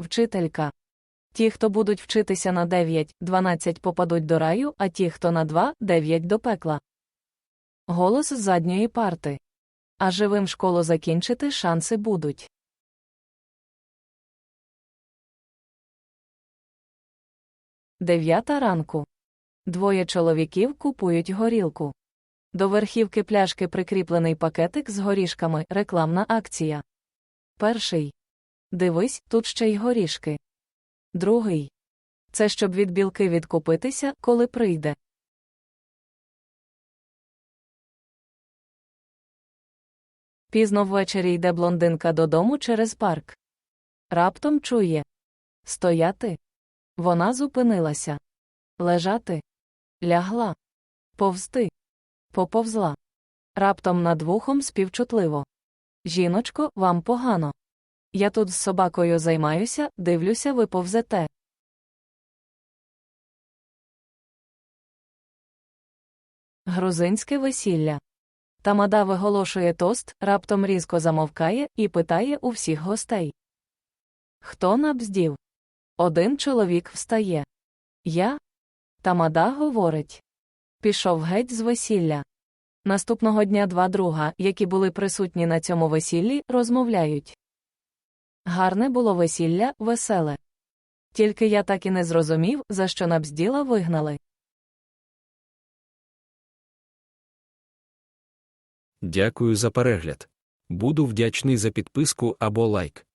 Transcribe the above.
вчителька. Ті, хто будуть вчитися на 9, 12 попадуть до раю, а ті, хто на 2, 9 до пекла. Голос з задньої парти. А живим школу закінчити шанси будуть. Дев'ята ранку. Двоє чоловіків купують горілку. До верхівки пляшки прикріплений пакетик з горішками, рекламна акція. Перший. Дивись, тут ще й горішки. Другий. Це щоб від білки відкупитися, коли прийде. Пізно ввечері йде блондинка додому через парк. Раптом чує Стояти. Вона зупинилася. Лежати. Лягла. Повзти. Поповзла. Раптом над вухом співчутливо. Жіночко, вам погано. Я тут з собакою займаюся, дивлюся, ви повзете. Грузинське весілля. Тамада виголошує тост, раптом різко замовкає і питає у всіх гостей. Хто набздів? Один чоловік встає. Я? Тамада говорить. Пішов геть з весілля. Наступного дня два друга, які були присутні на цьому весіллі, розмовляють. Гарне було весілля, веселе. Тільки я так і не зрозумів, за що набзділа вигнали. Дякую за перегляд. Буду вдячний за підписку або лайк.